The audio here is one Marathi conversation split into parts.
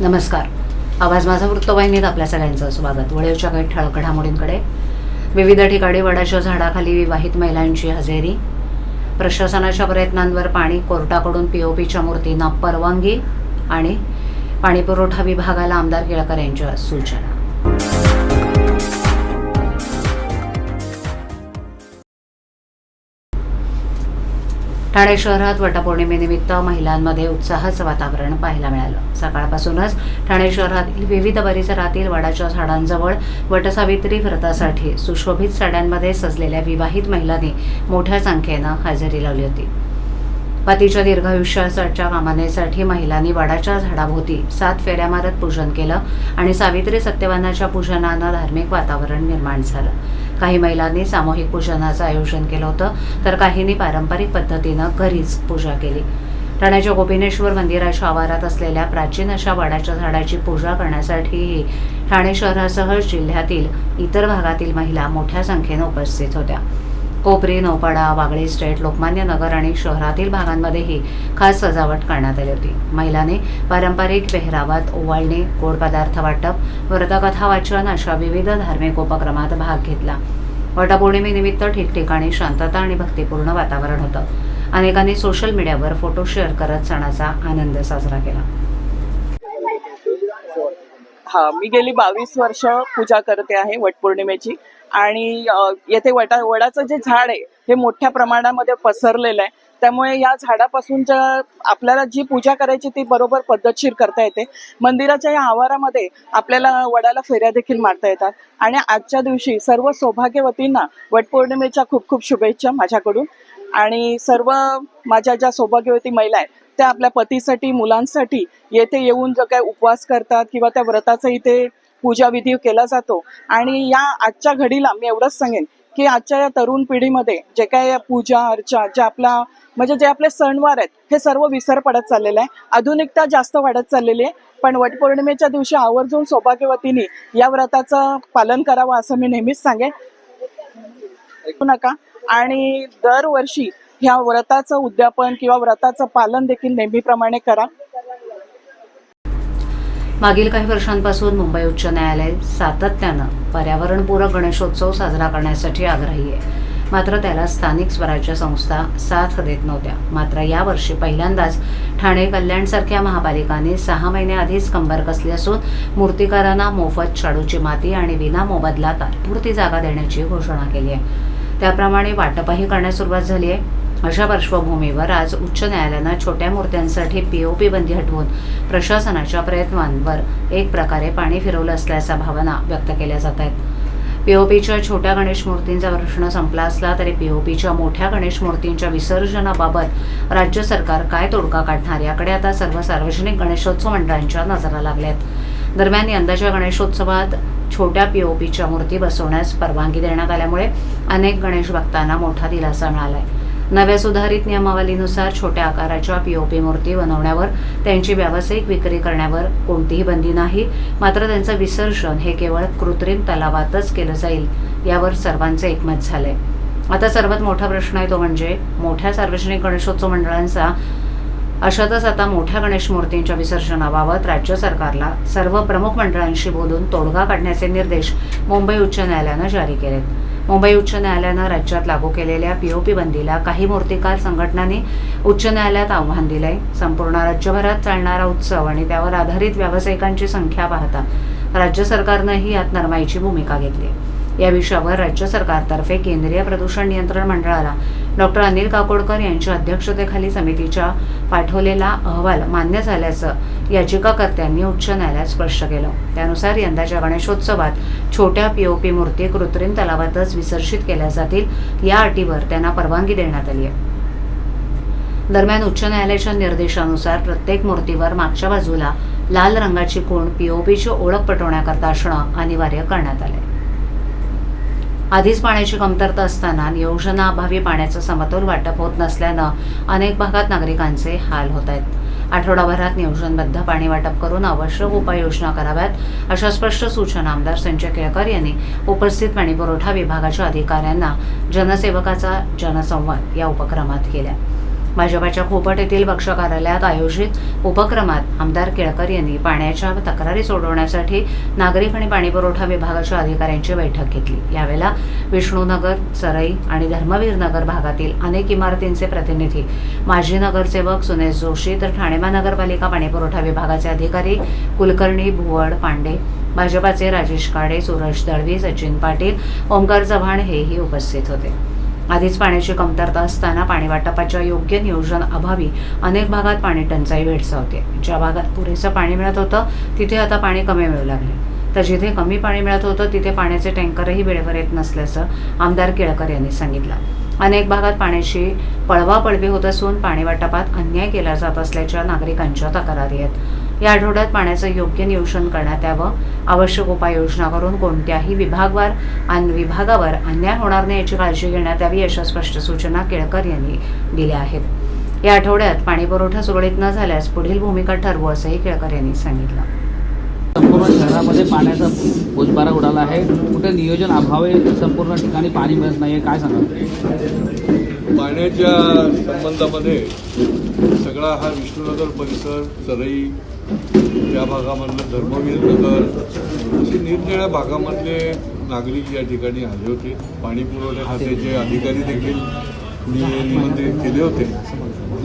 नमस्कार. आवाज माझा वृत्तवाहिनीत आपल्या सगळ्यांचं स्वागत. वळेवच्या काही ठळक घडामोडींकडे. विविध ठिकाणी वडाच्या झाडाखाली विवाहित महिलांची हजेरी. प्रशासनाच्या प्रयत्नांवर पाणी कोर्टाकडून पी ओ पीच्या मूर्तींना परवानगी आणि पाणीपुरवठा विभागाला आमदार केळकर यांच्या सूचना. ठाणे शहरात वटपौर्णिमेनिमित्त महिलांमध्ये उत्साहाचं वातावरण पाहायला मिळालं. सकाळपासूनच ठाणे शहरातील विविध परिसरातील वडाच्या झाडांजवळ वटसावित्री व्रतासाठी सुशोभित साड्यांमध्ये सजलेल्या विवाहित महिलांनी मोठ्या संख्येनं हजेरी लावली होती. पतीच्या दीर्घायुष्याच्या कामनेसाठी महिलांनी वडाच्या झाडाभोवती सात फेऱ्या मारत पूजन केलं आणि सावित्री सत्यवानाच्या पूजनानं धार्मिक वातावरण निर्माण झालं. काही महिलांनी सामूहिक पूजनाचं आयोजन केलं होतं तर काहींनी पारंपरिक पद्धतीनं घरीच पूजा केली. ठाण्याच्या गोपिनेश्वर मंदिराच्या आवारात असलेल्या प्राचीन अशा वडाच्या झाडाची पूजा करण्यासाठीही ठाणे शहरासह जिल्ह्यातील इतर भागातील महिला मोठ्या संख्येनं उपस्थित होत्या. कोपरी नौपाडा वागळे स्टेट लोकमान्य नगर आणि शहरातील भागांमध्येही खास सजावट करण्यात आली होती. महिलांनी पारंपरिक पेहरावात ओवाळणे गोड पदार्थ वाटप व्रतकथा वाचन अशा विविध धार्मिक उपक्रमात भाग घेतला. वटपौर्णिमेनिमित्त ठिकठिकाणी शांतता आणि भक्तिपूर्ण वातावरण होतं. अनेकांनी सोशल मीडियावर फोटो शेअर करत सणाचा आनंद साजरा केला. हा मी गेली बावीस वर्ष पूजा करते आहे वटपौर्णिमेची. आणि येथे वटा वडाचं जे झाड आहे हे मोठ्या प्रमाणामध्ये पसरलेलं आहे. त्यामुळे या झाडापासून ज्या आपल्याला जी पूजा करायची ती बरोबर पद्धतशीर करता येते. मंदिराच्या या आवारामध्ये आपल्याला वडाला फेऱ्या देखील मारता येतात. आणि आजच्या दिवशी सर्व सौभाग्यवतींना वटपौर्णिमेच्या खूप खूप शुभेच्छा माझ्याकडून. आणि सर्व माझ्या ज्या सौभाग्यवती महिला आहेत त्या आपल्या पतीसाठी मुलांसाठी येथे येऊन जो काय उपवास करतात किंवा त्या व्रताचं इथे पूजाविधी केला जातो. आणि या आजच्या घडीला मी एवढंच सांगेन की आजच्या या तरुण पिढीमध्ये जे काय पूजा अर्चा जे आपला म्हणजे जे आपले सणवार आहेत हे सर्व विसर पडत चाललेलं आहे. आधुनिकता जास्त वाढत चाललेली आहे. पण वटपौर्णिमेच्या दिवशी आवर्जून सौभाग्यवतीने या व्रताचं पालन करावं असं मी नेहमीच सांगेन. ऐकू नका. आणि दरवर्षी ह्या व्रताचं उद्यापन किंवा व्रताचं पालन देखील नेहमीप्रमाणे करा. मागील काही वर्षांपासून मुंबई उच्च न्यायालय सातत्यानं पर्यावरणपूरक गणेशोत्सव साजरा करण्यासाठी आग्रही आहे. मात्र त्याला स्थानिक स्वराज्य संस्था साथ देत नव्हत्या. मात्र यावर्षी पहिल्यांदाच ठाणे कल्याणसारख्या महापालिकांनी सहा महिन्याआधीच कंबर कसली असून मूर्तिकारांना मोफत शाडूची माती आणि विना मोबदला तात्पुरती जागा देण्याची घोषणा केली आहे. त्याप्रमाणे वाटपही करण्यास सुरुवात झाली आहे. अशा पार्श्वभूमीवर आज उच्च न्यायालयानं छोट्या मूर्त्यांसाठी पीओपी बंदी हटवून प्रशासनाच्या प्रयत्नांवर एक प्रकारे पाणी फिरवलं असल्याच्या भावना व्यक्त केल्या जात आहेत. पीओपीच्या छोट्या गणेश मूर्तींचा प्रश्न संपला असला तरी पीओपीच्या मोठ्या गणेश मूर्तींच्या विसर्जनाबाबत राज्य सरकार काय तोडगा काढणार याकडे आता सर्व सार्वजनिक गणेशोत्सव मंडळांच्या नजरा लागल्यात दरम्यान यंदाच्या गणेशोत्सवात छोट्या पीओपीच्या मूर्ती बसवण्यास परवानगी देण्यात आल्यामुळे अनेक गणेश भक्तांना मोठा दिलासा मिळाला आहे नव्या सुधारित नियमावलीनुसार छोट्या आकाराच्या पीओपी मूर्ती बनवण्यावर त्यांची व्यावसायिक विक्री करण्यावर कोणतीही बंदी नाही. मात्र त्यांचं विसर्जन हे केवळ कृत्रिम तलावातच केलं जाईल यावर सर्वांचं एकमत झालंय. आता सर्वात मोठा प्रश्न आहे तो म्हणजे मोठ्या सार्वजनिक गणेशोत्सव मंडळांचा अशातच आता मोठ्या गणेश मूर्तींच्या विसर्जनाबाबत राज्य सरकारला सर्व प्रमुख मंडळांशी बोलून तोडगा काढण्याचे निर्देश मुंबई उच्च न्यायालयानं जारी केलेत. मुंबई उच्च न्यायालयानं राज्यात लागू केलेल्या पीओपी बंदीला काही मूर्तिकार संघटनांनी उच्च न्यायालयात आव्हान दिलंय. संपूर्ण राज्यभरात चालणारा उत्सव आणि त्यावर आधारित व्यावसायिकांची संख्या पाहता राज्य सरकारनंही यात नरमाईची भूमिका घेतली या विषयावर राज्य सरकारतर्फे केंद्रीय प्रदूषण नियंत्रण मंडळाला डॉक्टर अनिल काकोडकर यांच्या अध्यक्षतेखाली समितीच्या पाठवलेला अहवाल मान्य झाल्याचं याचिकाकर्त्यांनी उच्च न्यायालयात स्पष्ट केलं. त्यानुसार यंदाच्या गणेशोत्सवात छोट्या पीओपी मूर्ती कृत्रिम तलावातच विसर्जित केल्या जातील या अटीवर त्यांना परवानगी देण्यात आली आहे. दरम्यान उच्च न्यायालयाच्या निर्देशानुसार प्रत्येक मूर्तीवर मागच्या बाजूला लाल रंगाची कोण पीओपीची ओळख पटवण्याकरता असणं अनिवार्य करण्यात आलं आधीच पाण्याची कमतरता असताना नियोजनाअभावी पाण्याचं समतोल वाटप होत नसल्यानं अनेक भागात नागरिकांचे हाल होत आहेत. आठवडाभरात नियोजनबद्ध पाणी वाटप करून आवश्यक उपाययोजना कराव्यात अशा स्पष्ट सूचना आमदार संजय केळकर यांनी उपस्थित पाणीपुरवठा विभागाच्या अधिकाऱ्यांना जनसेवकाचा जनसंवाद या उपक्रमात केल्या. भाजपाच्या खोपट येथील पक्ष कार्यालयात आयोजित उपक्रमात आमदार केळकर यांनी पाण्याच्या तक्रारी सोडवण्यासाठी नागरिक आणि पाणीपुरवठा विभागाच्या अधिकाऱ्यांची बैठक घेतली. यावेळेला विष्णूनगर सरई आणि धर्मवीर नगर भागातील अनेक इमारतींचे प्रतिनिधी माजी नगरसेवक सुनेश जोशी तर ठाणे महानगरपालिका पाणीपुरवठा विभागाचे अधिकारी कुलकर्णी भुवड पांडे भाजपाचे राजेश काडे सुरज दळवी सचिन पाटील ओमकार चव्हाण हेही उपस्थित होते. आधीच पाण्याची कमतरता असताना पाणी वाटपाच्या योग्य नियोजन अभावी अनेक भागात पाणी टंचाई भेडसावते. ज्या भागात पुरेसं पाणी मिळत होतं तिथे आता पाणी कमी मिळू लागले. तर जिथे कमी पाणी मिळत होतं तिथे पाण्याचे टँकरही वेळेवर येत नसल्याचं आमदार केळकर यांनी सांगितलं. अनेक भागात पाण्याची पळवापळवी होत असून पाणी वाटपात अन्याय केला जात असल्याच्या नागरिकांच्या तक्रारी आहेत. या आठवड्यात पाण्याचं योग्य नियोजन करण्यात यावं. आवश्यक उपाययोजना करून कोणत्याही विभागवार आणि विभागावर अन्याय होणार नाही याची काळजी घेण्यात यावी अशा स्पष्ट सूचना केळकर यांनी दिल्या आहेत. या आठवड्यात पाणीपुरवठा सुरळीत न झाल्यास पुढील भूमिका ठरवू असंही केळकर यांनी सांगितलं. संपूर्ण शहरामध्ये पाण्याचा बोजबारा उडाला आहे. कुठे नियोजन अभाव आहे संपूर्ण ठिकाणी पाणी मिळत नाही काय सांगा पाण्याच्या संबंधामध्ये सगळा हा विष्णुनगर परिसर चरई या भागामधलं धर्मवीर नगर असे निरनिळ्या भागामधले नागरिक या ठिकाणी आले होते. पाणी पुरवठा खात्याचे अधिकारी देखील निमंत्रित केले होते.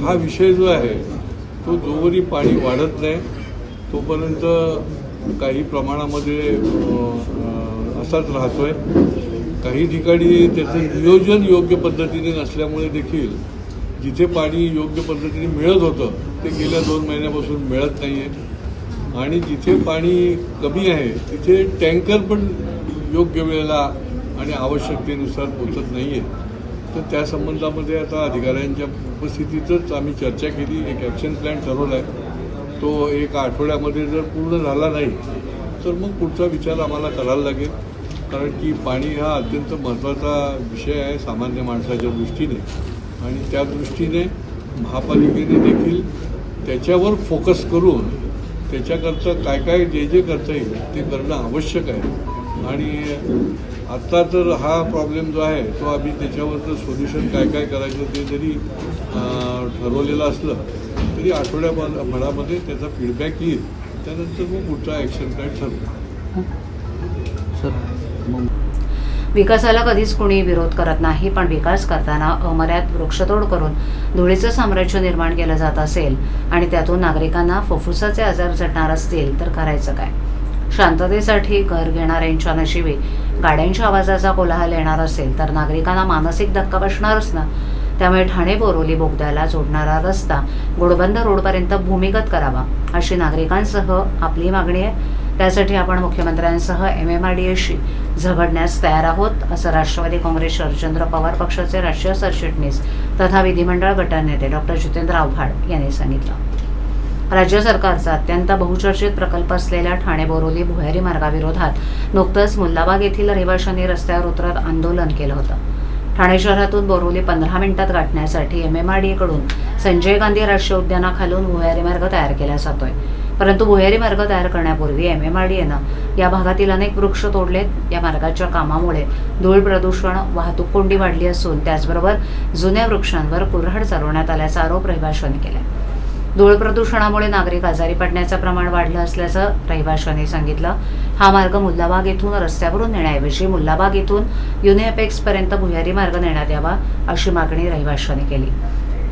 हा विषय जो आहे तो जोवरी पाणी वाढत नाही. तोपर्यंत काही प्रमाणामध्ये असाच राहतो असाच राहतोय. काही ठिकाणी त्याचं नियोजन योग्य पद्धतीने नसल्यामुळे देखील जिथे पाणी योग्य पद्धतीने मिळत होतं ते गेल्या दोन महिन्यापासून मिळत नाही आहे आणि जिथे पाणी कमी आहे तिथे टँकर पण योग्य वेळेला आणि आवश्यकतेनुसार पोचत नाही आहे तर त्या संबंधामध्ये आता अधिकाऱ्यांच्या उपस्थितीतच आम्ही चर्चा केली. एक ॲक्शन प्लॅन ठरवला आहे तो एक आठवड्यामध्ये जर पूर्ण झाला नाही तर मग पुढचा विचार आम्हाला करायला लागेल. कारण की पाणी हा अत्यंत महत्त्वाचा विषय आहे सामान्य माणसाच्या दृष्टीने. आणि त्या दृष्टीने महापालिकेने देखील त्याच्यावर फोकस करून त्याच्याकरता काय काय जे जे करता येईल ते करणं आवश्यक आहे. आणि आत्ता तर हा प्रॉब्लेम जो आहे तो आम्ही त्याच्यावरचं सोल्युशन काय काय करायचं ते जरी ठरवलेलं असलं तरी आठवड्याभरामध्ये त्याचा फीडबॅक येईल. त्यानंतर मग पुढचा ॲक्शन प्लॅन ठरवू. सर विकासाला कधीच कुणी विरोध करत नाही पण विकास करताना अमर्याद वृक्षतोड करून धुळीचं साम्राज्य निर्माण केलं जात असेल आणि त्यातून नागरिकांना फुफ्फुसाचे आजार झटणार असतील तर करायचं काय? शांततेसाठी घर घेणाऱ्यांच्या नशिबी गाड्यांच्या आवाजाचा कोलाहल येणार असेल तर नागरिकांना मानसिक धक्का बसणारच ना. त्यामुळे ठाणे बोरोली बोगद्याला जोडणारा रस्ता गोडबंद रोडपर्यंत भूमिगत करावा अशी नागरिकांसह आपली मागणी आहे. त्यासाठी आपण मुख्यमंत्र्यांसह एम एम आर डी एशी झगडण्यास तयार आहोत असं राष्ट्रवादी काँग्रेस शरदचंद्र पवार पक्षाचे राष्ट्रीय सरचिटणीस तथा विधिमंडळ गटनेते डॉक्टर जितेंद्र आव्हाड यांनी सांगितलं. राज्य सरकारचा अत्यंत बहुचर्चित प्रकल्प असलेल्या ठाणे बोरोली भुयारी मार्गाविरोधात नुकतंच मुल्लाबाग येथील रहिवाशांनी रस्त्यावर उतरत आंदोलन केलं होतं. ठाणे शहरातून बोरोली पंधरा मिनिटात गाठण्यासाठी एम एम आर डी कडून संजय गांधी राष्ट्रीय उद्यानाखालून भुयारी मार्ग तयार केला जातोय. परंतु भुयारी मार्ग तयार करण्यापूर्वी एम एम आर डी एनं या भागातील अनेक वृक्ष तोडलेत. या मार्गाच्या कामामुळे धूळ प्रदूषण वाहतूक कोंडी वाढली असून त्याचबरोबर जुन्या वृक्षांवर कुऱ्हाड चालवण्यात आल्याचा आरोप रहिवाशांनी केला धूळ प्रदूषणामुळे नागरिक आजारी पडण्याचं प्रमाण वाढलं असल्याचं रहिवाशांनी सांगितलं. हा मार्ग मुल्लाबाग येथून रस्त्यावरून नेण्याऐवजी मुल्लाबाग येथून युनिएपेक्स पर्यंत भुयारी मार्ग नेण्यात यावा अशी मागणी रहिवाशांनी केली.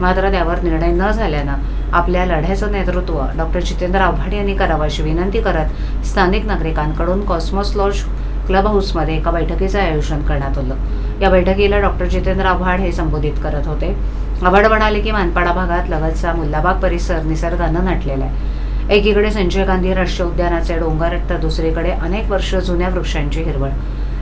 मात्र त्यावर निर्णय न झाल्यानं आपल्या लढ्याचं नेतृत्व डॉक्टर जितेंद्र आव्हाड यांनी करावं अशी विनंती करत स्थानिक नागरिकांकडून कॉस्मॉस लॉज क्लब हाऊसमध्ये एका बैठकीचं आयोजन करण्यात आलं. या बैठकीला डॉक्टर जितेंद्र आव्हाड हे संबोधित करत होते. आव्हाड म्हणाले की मानपाडा भागात लगतचा मुल्लाबाग परिसर निसर्गानं नटलेला आहे. एकीकडे संजय गांधी राष्ट्रीय उद्यानाचे डोंगर तर दुसरीकडे अनेक वर्ष जुन्या वृक्षांची हिरवळ.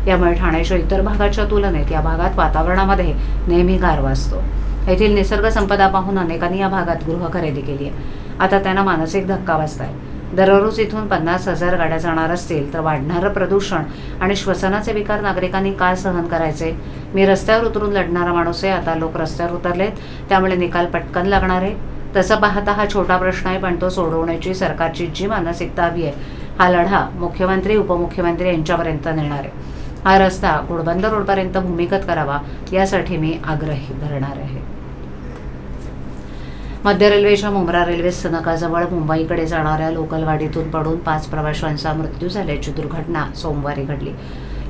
यामुळे ठाण्याच्या इतर भागाच्या तुलनेत या भागात वातावरणामध्ये नेहमी गारवा असतो. येथील निसर्ग संपदा पाहून अनेकांनी या भागात गृह खरेदी केली आहे. आता त्यांना मानसिक धक्का बसताय. दररोज इथून पन्नास हजार गाड्या जाणार असतील तर वाढणारं प्रदूषण आणि श्वसनाचे विकार नागरिकांनी काय सहन करायचे? मी रस्त्यावर उतरून लढणारा माणूस आहे आता लोक रस्त्यावर उतरलेत त्यामुळे निकाल पटकन लागणार. आहे तसं पाहता हा छोटा प्रश्न आहे पण तो सोडवण्याची सरकारची जी मानसिकता हवी आहे हा लढा मुख्यमंत्री उपमुख्यमंत्री यांच्यापर्यंत नेणार आहे. हा रस्ता घोडबंद रोडपर्यंत भूमिगत करावा यासाठी मी आग्रही धरणार आहे. मध्य रेल्वेच्या मुंब्रा रेल्वे स्थानकाजवळ मुंबईकडे जाणाऱ्या लोकल गाडीतून पडून पाच प्रवाशांचा मृत्यू झाल्याची दुर्घटना सोमवारी घडली.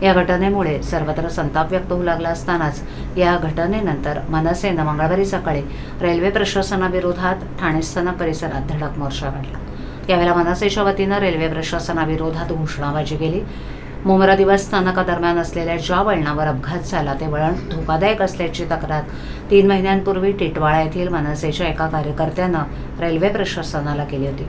या घटनेमुळे सर्वत्र संताप व्यक्त होऊ लागला असतानाच या घटनेनंतर मनसेनं मंगळवारी सकाळी रेल्वे प्रशासनाविरोधात ठाणे स्थानक परिसरात धडक मोर्चा काढला. यावेळेला मनसेच्या वतीनं रेल्वे प्रशासनाविरोधात घोषणाबाजी केली. मुंब्रा दिवस स्थानकादरम्यान असलेल्या ज्या वळणावर अपघात झाला ते वळण धोकादायक असल्याची तक्रार. तीन महिन्यांपूर्वी टिटवाळा येथील मनसेच्या एका कार्यकर्त्यानं रेल्वे प्रशासनाला केली होती.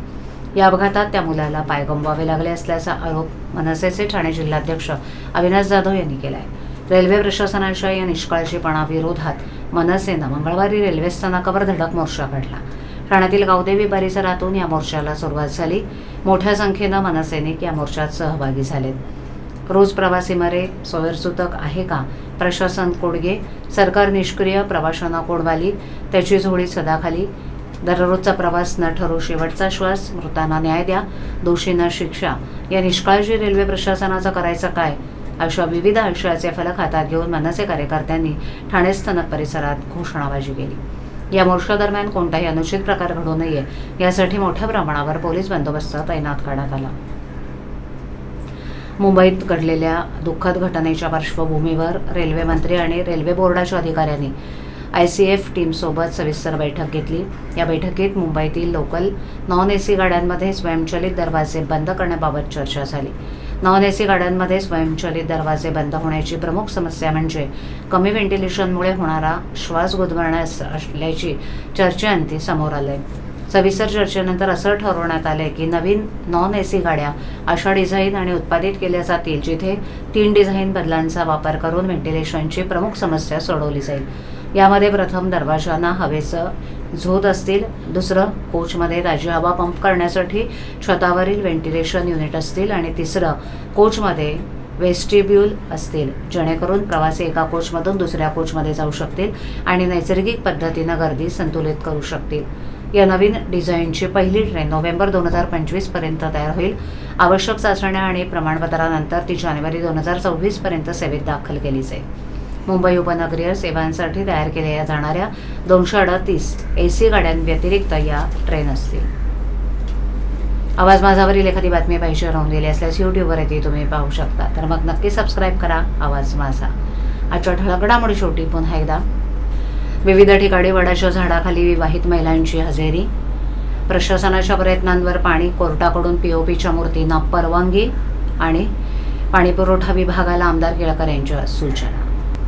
या अपघातात त्या मुलाला पाय गमवावे लागले असल्याचा आरोप मनसेचे ठाणे जिल्हाध्यक्ष अविनाश जाधव यांनी केला आहे रेल्वे प्रशासनाच्या या निष्काळजीपणाविरोधात मनसेनं मंगळवारी रेल्वे स्थानकावर धडक मोर्चा काढला. ठाण्यातील गावदेवी परिसरातून या मोर्चाला सुरुवात झाली. मोठ्या संख्येनं मनसैनिक या मोर्चात सहभागी झालेत. रोज प्रवासी मरे सोयरसूतक आहे का? प्रशासन कोडगे सरकार निष्क्रिय प्रवाशांना कोडवाली त्याची झोळी सदाखाली. दररोजचा प्रवास न ठरू शेवटचा श्वास मृतांना न्याय द्या दोषींना शिक्षा. या निष्काळजी रेल्वे प्रशासनाचा करायचं काय? अशा विविध आशयाचे फलक हातात घेऊन मनसे कार्यकर्त्यांनी ठाणे स्थानक परिसरात घोषणाबाजी केली. या मोर्चादरम्यान कोणताही अनुचित प्रकार घडू नये यासाठी मोठ्या प्रमाणावर पोलीस बंदोबस्त तैनात करण्यात आला. मुंबईत घडलेल्या दुःखद घटनेच्या पार्श्वभूमीवर रेल्वेमंत्री आणि रेल्वे बोर्डाच्या अधिकाऱ्यांनी आय सी एफ टीमसोबत सविस्तर बैठक घेतली. या बैठकीत मुंबईतील लोकल नॉन ए सी गाड्यांमध्ये स्वयंचलित दरवाजे बंद करण्याबाबत चर्चा झाली. नॉन ए सी गाड्यांमध्ये स्वयंचलित दरवाजे बंद होण्याची प्रमुख समस्या म्हणजे कमी व्हेंटिलेशनमुळे होणारा श्वास गुदमरण्यास असल्याची चर्चेअंती समोर आले सविस्तर चर्चेनंतर असं ठरवण्यात आलंय की नवीन नॉन ए सी गाड्या अशा डिझाईन आणि उत्पादित केल्या जातील जिथे तीन डिझाईन बदलांचा वापर करून व्हेंटिलेशनची प्रमुख समस्या सोडवली जाईल. यामध्ये प्रथम दरवाजांना हवेचं झोत असतील दुसरं कोचमध्ये ताजी हवा पंप करण्यासाठी छतावरील व्हेंटिलेशन युनिट असतील आणि तिसरं कोचमध्ये वेस्टिब्यूल असतील जेणेकरून प्रवासी एका कोचमधून दुसऱ्या कोचमध्ये जाऊ शकतील आणि नैसर्गिक पद्धतीनं गर्दी संतुलित करू शकतील. या नवीन डिझाईनची पहिली ट्रेन नोव्हेंबर दोन हजार पंचवीसपर्यंत तयार होईल. आवश्यक चाचण्या आणि प्रमाणपत्रानंतर ती जानेवारी दोन हजार सव्वीसपर्यंत सेवेत दाखल केली जाईल. मुंबई उपनगरीय सेवांसाठी तयार केल्या जाणाऱ्या दोनशे अडतीस ए सी गाड्यांव्यतिरिक्त या ट्रेन असतील. आवाज माझावरील एखादी बातमी पाहिजे राहून गेली असल्यास यूट्यूबवर येते तुम्ही पाहू शकता. तर मग नक्की सबस्क्राईब करा. आवाज माझा. आजच्या ठळक घडामोडी शेवटी पुन्हा एकदा विविध ठिकाणी वडाच्या झाडाखाली विवाहित महिलांची हजेरी. प्रशासनाच्या प्रयत्नांवर पाणी कोर्टाकडून पी ओ पीच्या मूर्तींना परवानगी आणि पाणीपुरवठा विभागाला आमदार केळकर यांच्या सूचना.